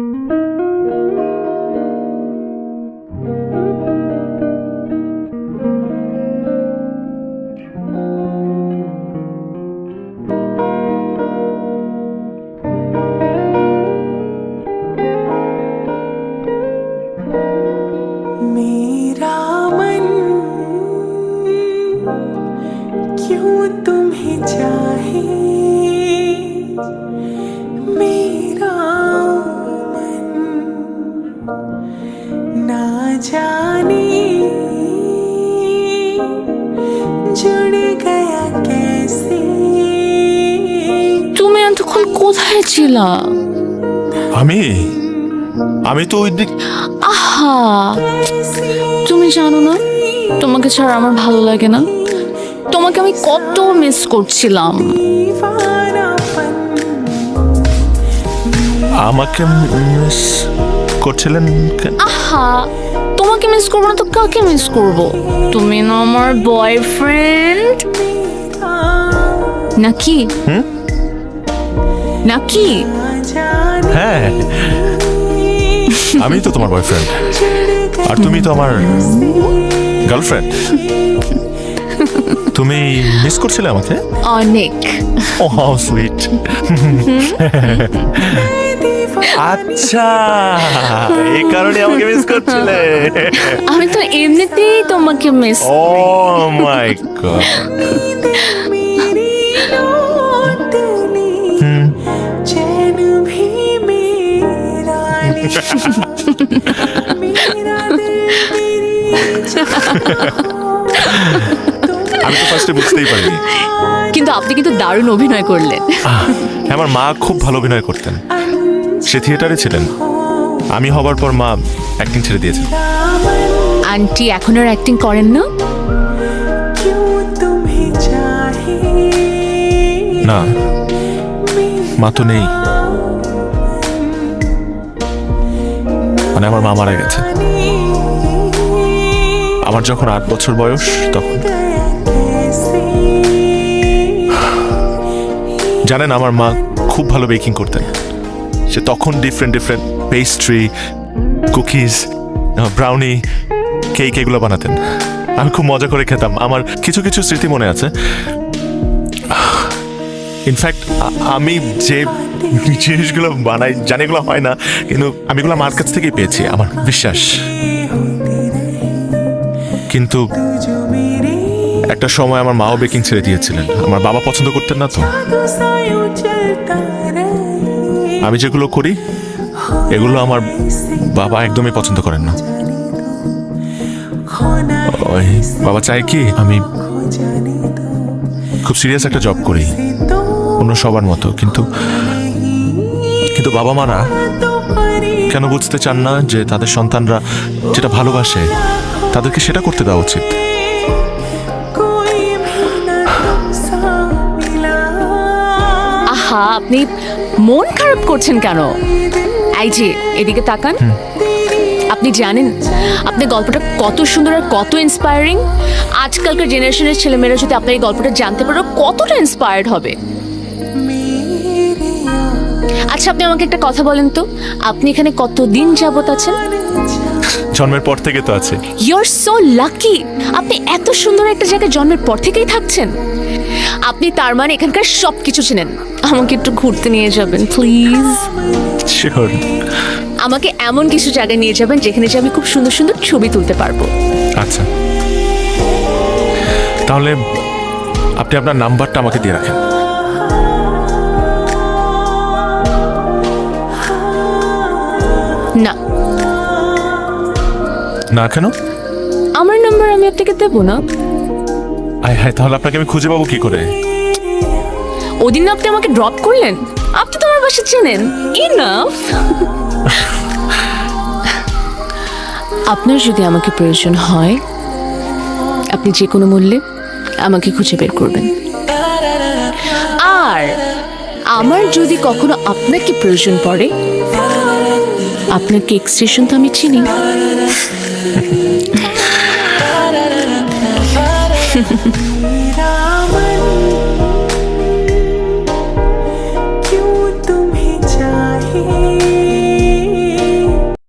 क्यों तुम्हें जा जुड़ गया कैसे তুমি এতক্ষণ কোথায় ছিলা আমি আমি তো ওই দিক আহা তুমি জানো না তোমাকে ছাড়া আমার ভালো লাগে না তোমাকে আমি কত মিস করছিলাম दीवानापन আমাকে মিস করছিলেন কেন? আহা তোমাকে মিস করব না তো কাকে মিস করব? তুমি না আমার বয়ফ্রেন্ড নাকি? নাকি? जाने হ্যাঁ। আমি তো তোমার বয়ফ্রেন্ড আর তুমি তো আমার গার্লফ্রেন্ড তুমি মিস করছিলে আমাকে? অনেক ও হাউ সুইট আচ্ছা এই কারণে আমাকে মিস করছিলে। আমি তো এমনিতেই তোমাকে miss oh my god Ha ha ha. আমি তো ফার্স্টে বুঝতেই পারিনি কিন্তু আপনি কিন্তু দারুণ অভিনয় করলেন আহ, আমার মা খুব ভালো অভিনয় করতেন সে থিয়েটারে ছিলেন আমি হবার পর মা অ্যাক্টিং ছেড়ে দিয়েছেন আন্টি এখন আর অ্যাক্টিং করেন না क्यों तुम्हें चाहे না মা তো নেই মানে আমার মা মারা গেছে আমার যখন আট বছর বয়স তখন জানেন, আমার মা খুব ভালো বেকিং করতেন। সে তখন different different pastry cookies brownie cake এগুলো বানাতেন। আমি খুব মজা করে খেতাম। আমার কিছু কিছু স্মৃতি মনে আছে। ইনফ্যাক্ট আমি যে জিনিসগুলো বানাই, জানি এগুলো হয় না, কিন্তু আমি এগুলো আমার কাছ থেকেই পেয়েছি, আমার বিশ্বাস। কিন্তু একটা সময় আমার মাও বেকিং ছেড়ে দিয়েছিলেন। আমার বাবা পছন্দ করতেন না তো। আমি যেগুলো করি, এগুলো আমার বাবা একদমই পছন্দ করেন না। বাবা চায় কি, আমি খুব সিরিয়াস একটা জব করি, অন্য সবার মতো। কিন্তু কিন্তু বাবা মারা কেন বুঝতে চান না যে তাদের সন্তানরা যেটা ভালোবাসে, তাদেরকে সেটা করতে দেওয়া উচিত। আহা আপনি মন খারাপ করছেন কেন? এই যে এদিকে তাকান। আপনি জানেন আপনি গল্পটা কত সুন্দর আর কত ইন্সপায়ারিং আজকালকার জেনারেশনের ছেলেমেয়েরা যদি আপনার এই গল্পটা জানতে পারো কতটা ইন্সপায়ার্ড হবে? আচ্ছা আপনি আমাকে একটা কথা বলেন তো। আপনি এখানে কতদিন যাবত আছেন? জন্মের পর থেকে তো আছে। ইউর সো লাকি আপনি এত সুন্দর একটা জায়গায় জন্মের পর থেকেই থাকছেন। আপনি তার মানে এখানকার সব কিছু চেনেন। আমাকে একটু ঘুরতে নিয়ে যাবেন প্লিজ শিওর আমাকে এমন কিছু জায়গায় নিয়ে যাবেন যেখানে যে আমি খুব সুন্দর সুন্দর ছবি তুলতে পারব। আচ্ছা। তাহলে আপনি আপনার নাম্বারটা আমাকে দিয়ে রাখেন। না। না কেন? আমার নাম্বার আমি আপনাকে দেবো না। আয় হায় তাহলে আপনাকে আমি খুঁজে পাবো কি করে? ওদিন না আপনি আমাকে ড্রপ করলেন। আপনি তো আমার বাসা চেনেন। ইনাফ আপনার যদি আমাকে প্রয়োজন হয় আপনি যে কোনো মূল্যে আমাকে খুঁজে বের করবেন। আর আমার যদি কখনো আপনাকে প্রয়োজন পড়ে আপনার কেক স্টেশন তো আমি চিনি।